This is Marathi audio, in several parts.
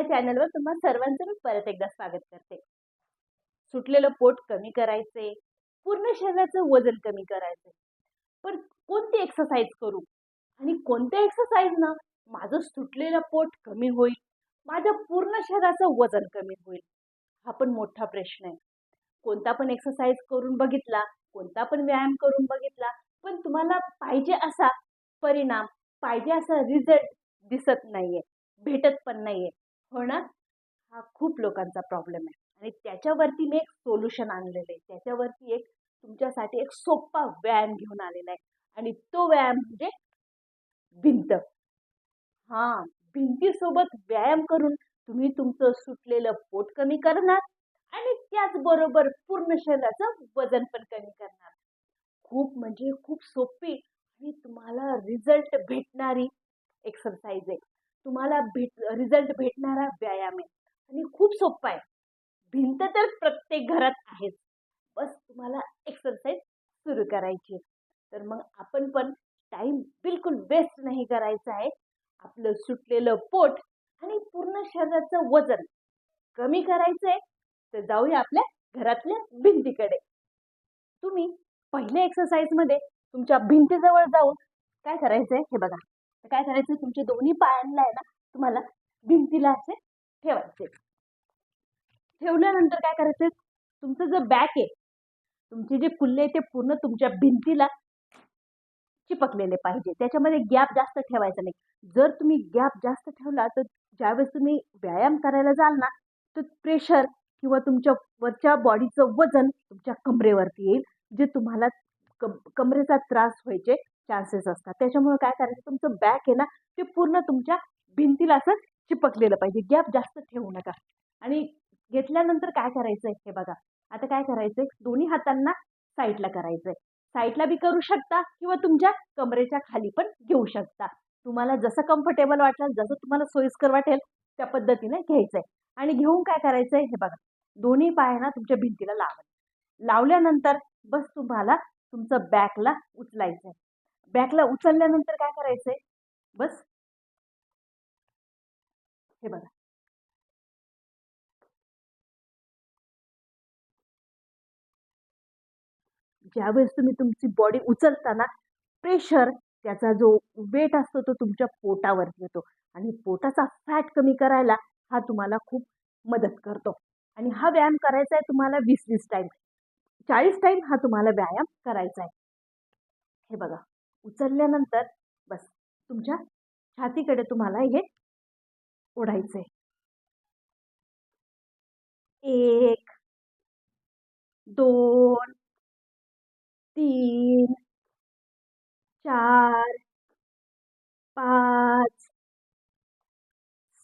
या चॅनलवर तुम्हा सर्वांचं मी परत एकदा स्वागत करते. सुटलेलं पोट कमी करायचे पूर्ण शरीराचं वजन कमी करायचे. पण कोणती एक्सरसाइज करू? आणि कोणत्या एक्सरसाइजनं माझं सुटलेलं पोट कमी होईल माझ्या पूर्ण शरीराचं वजन कमी होईल हा पण मोठा प्रश्न आहे. कोणता पण एक्सरसाइज करून बघितला कोणता पण व्यायाम करून बघितला पण तुम्हाला पाहिजे असा परिणाम पाहिजे असा रिझल्ट दिसत नाहीये भेटत पण नाहीये. हो ना हा खूप लोकांचा प्रॉब्लेम आहे. आणि त्याच्यावरती मी एक सोल्युशन आणलेलं आहे. त्याच्यावरती एक तुमच्यासाठी एक सोपा व्यायाम घेऊन आलेला आहे. आणि तो व्यायाम म्हणजे भिंत. हा भिंतीसोबत व्यायाम करून तुम्ही तुमचं सुटलेलं पोट कमी करणार आणि त्याचबरोबर पूर्ण शरीराचं वजन पण कमी करणार. खूप म्हणजे खूप सोपी आणि तुम्हाला रिझल्ट भेटणारी एक्सरसाइज आहे. तुम्हाला भेट रिझल्ट भेटणारा व्यायाम आहे. आणि खूप सोपा आहे. भिंत तर प्रत्येक घरात आहेच. बस तुम्हाला एक्सरसाइज सुरू करायची आहे. तर मग आपण पण टाईम बिलकुल वेस्ट नाही करायचा आहे. आपलं सुटलेलं पोट आणि पूर्ण शरीराचं वजन कमी करायचं आहे. तर जाऊया आपल्या घरातल्या भिंतीकडे. तुम्ही पहिल्या एक्सरसाइजमध्ये तुमच्या भिंतीजवळ जाऊन काय करायचं आहे हे बघा. तर काय करायचं? तुमच्या दोन्ही पायांना आहे ना तुम्हाला भिंतीला असे ठेवायचे. ठेवल्यानंतर काय करायचं? तुमचं जे बॅक आहे तुमचे जे कुल्ले आहे ते पूर्ण तुमच्या भिंतीला चिपकलेले पाहिजे. त्याच्यामध्ये गॅप जास्त ठेवायचा नाही. जर तुम्ही गॅप जास्त ठेवला तर ज्यावेळेस तुम्ही व्यायाम करायला जाल ना तर प्रेशर किंवा तुमच्या वरच्या बॉडीचं वजन तुमच्या कमरेवरती येईल जे तुम्हाला कम कमरेचा त्रास व्हायचे. चान्सेस असतात. त्याच्यामुळे काय करायचं तुमचं बॅक आहे ना ते पूर्ण तुमच्या भिंतीला असं चिपकलेलं पाहिजे. गॅप जास्त ठेवू नका. आणि घेतल्यानंतर काय करायचं आहे हे बघा. आता काय करायचंय? दोन्ही हातांना साईडला करायचंय. साईडला बी करू शकता किंवा तुमच्या कमरेच्या खाली पण घेऊ शकता. तुम्हाला जसं कम्फर्टेबल वाटेल जसं तुम्हाला सोयीस्कर वाटेल त्या पद्धतीने घ्यायचंय. आणि घेऊन काय करायचंय? हे बघा. दोन्ही पायांना तुमच्या भिंतीला लावायचं लावल्यानंतर बस तुम्हाला तुमचं बॅकला उचलायचंय. बॅकला उचलल्यानंतर काय करायचंय? बस. हे बघा. ज्यावेळेस तुम्ही तुमची बॉडी उचलताना प्रेशर त्याचा जो वेट असतो तो तुमच्या पोटावरती येतो. आणि पोटाचा फॅट कमी करायला हा तुम्हाला खूप मदत करतो. आणि हा व्यायाम करायचा आहे तुम्हाला वीस वीस टाईम चाळीस टाईम हा तुम्हाला व्यायाम करायचा आहे. हे बघा. उचलल्यानंतर बस तुमच्या छातीकडे तुम्हाला हे ओढायचं आहे एक दोन तीन चार पाच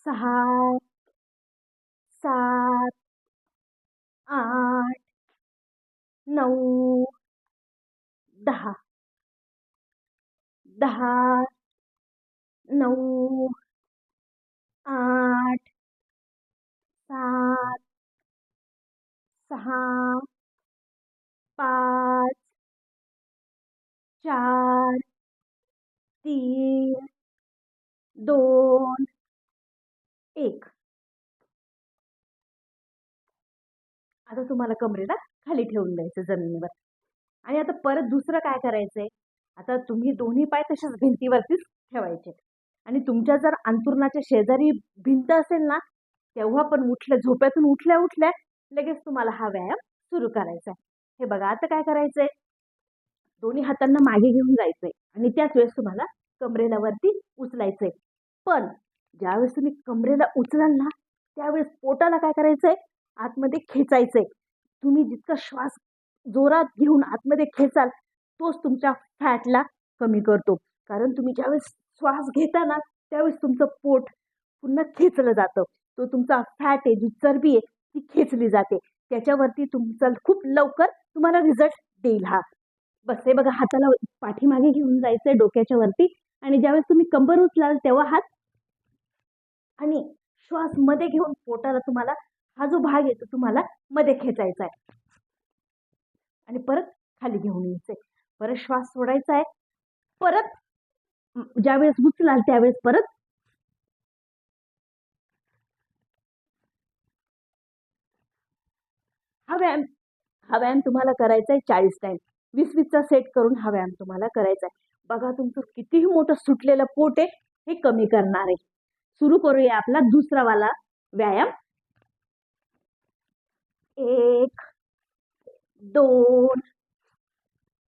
सहा सात आठ नऊ दहा. दहा नऊ आठ सात सहा पाच चार तीन दोन एक. आता तुम्हाला कमरेला खाली ठेवून द्यायचं जमिनीवर. आणि आता परत दुसरं काय करायचंय? आता तुम्ही दोन्ही पाय तसेच भिंतीवरतीच ठेवायचे. आणि तुमच्या जर अंतुरणाच्या शेजारी भिंत असेल ना तेव्हा पण उठल्या झोप्यातून उठल्या उठल्या लगेच तुम्हाला हा व्यायाम सुरू करायचा आहे. हे बघा आता काय करायचंय? दोन्ही हातांना मागे घेऊन जायचंय आणि त्याच वेळेस तुम्हाला कमरेला वरती उचलायचंय. पण ज्यावेळेस तुम्ही कमरेला उचलाल ना त्यावेळेस पोटाला काय करायचंय? आतमध्ये खेचायचंय. तुम्ही जितका श्वास जोरात घेऊन आतमध्ये खेचाल तोच तुमच्या फॅटला कमी करतो. कारण तुम्ही ज्यावेळेस श्वास घेता ना त्यावेळेस तुमचं पोट पुन्हा खेचलं जातं. तो तुमचा फॅट आहे जी चरबी आहे ती खेचली जाते. त्याच्यावरती तुमचं खूप लवकर तुम्हाला रिझल्ट देईल हा. बस हे बघा हाताला पाठीमागे घेऊन जायचंय डोक्याच्या वरती आणि ज्यावेळेस तुम्ही कंबर उचलाल तेव्हा हात आणि श्वासमध्ये घेऊन पोटाला तुम्हाला हा जो भाग आहे तो तुम्हाला मध्ये खेचायचा आहे. आणि परत खाली घेऊन यायचंय. परत श्वास सोडायचा आहे. परत ज्यावेळेस उचलाल त्यावेळेस परत. हा व्यायाम हा व्यायाम तुम्हाला करायचा आहे चाळीस टाईम वीस वीसचा सेट करून हा व्यायाम तुम्हाला करायचा आहे. बघा तुमचं कितीही मोठं सुटलेलं पोट आहे हे कमी करणार आहे. सुरू करूया आपला दुसरा वाला व्यायाम. एक दोन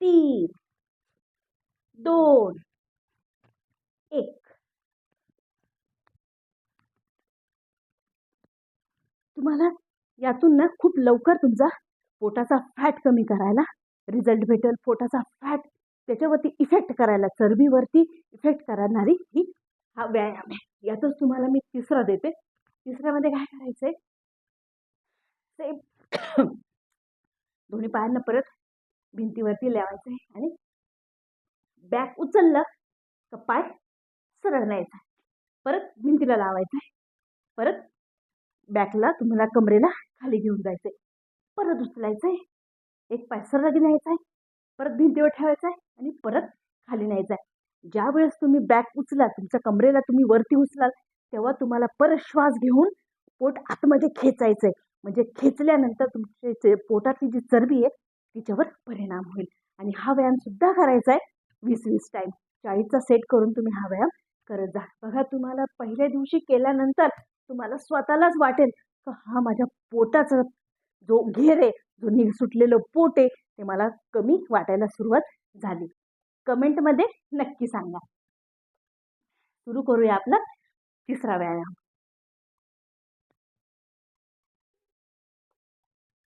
तीन दोन एक. तुम्हाला यातून ना खूप लवकर तुमचा पोटाचा फॅट कमी करायला रिझल्ट भेटेल. पोटाचा फॅट त्याच्यावरती इफेक्ट करायला चरबीवरती इफेक्ट करणारी ही हा व्यायाम आहे. यातच तुम्हाला मी तिसरा देते. तिसऱ्यामध्ये काय करायचं आहे सेम दोन्ही पायांना परत भिंतीवरती लावायचं आहे आणि बॅक उचललं का पाय सरळ न्यायचा परत भिंतीला लावायचं आहे. परत बॅकला तुम्हाला कमरेला खाली घेऊन जायचं आहे. परत उचलायचं आहे. एक पाय सरळ न्यायचा आहे. परत भिंतीवर ठेवायचा आहे आणि परत खाली न्यायचा आहे. ज्या वेळेस तुम्ही बॅक उचला तुमच्या कमरेला तुम्ही वरती उचलाल तेव्हा तुम्हाला परत श्वास घेऊन पोट आतमध्ये खेचायचं आहे. म्हणजे खेचल्यानंतर तुमचे जे पोटातली जी चरबी आहे तिच्यावर परिणाम होईल. आणि हा व्यायामसुद्धा करायचा आहे वीस वीस टाईम चाळीसचा सेट करून तुम्ही हा व्यायाम करत जा. बघा तुम्हाला पहिल्या दिवशी केल्यानंतर तुम्हाला स्वतःलाच वाटेल का हा माझ्या पोटाचा जो घेर आहे जो निघ सुटलेलं पोट आहे ते मला कमी वाटायला सुरुवात झाली. कमेंटमध्ये नक्की सांगा. सुरू करूया आपला तिसरा व्यायाम.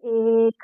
एक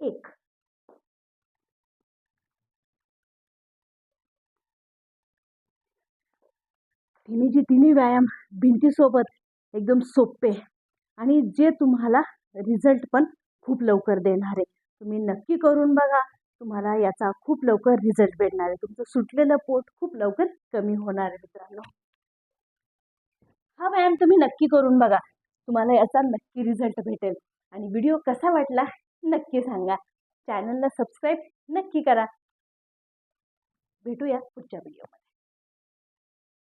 एक. तिन्हीचे तिन्ही व्यायाम भिंतीसोबत एकदम सोपे आणि जे तुम्हाला रिझल्ट पण खूप लवकर देणार. आहे तुम्ही नक्की करून बघा तुम्हाला याचा खूप लवकर रिझल्ट भेटणार आहे. तुमचं सुटलेलं पोट खूप लवकर कमी होणार आहे मित्रांनो. हा व्यायाम तुम्ही नक्की करून बघा. तुम्हाला याचा नक्की रिझल्ट भेटेल. आणि व्हिडिओ कसा वाटला नक्की सांगा. चॅनलला सबस्क्राईब नक्की करा. भेटूया पुढच्या व्हिडिओमध्ये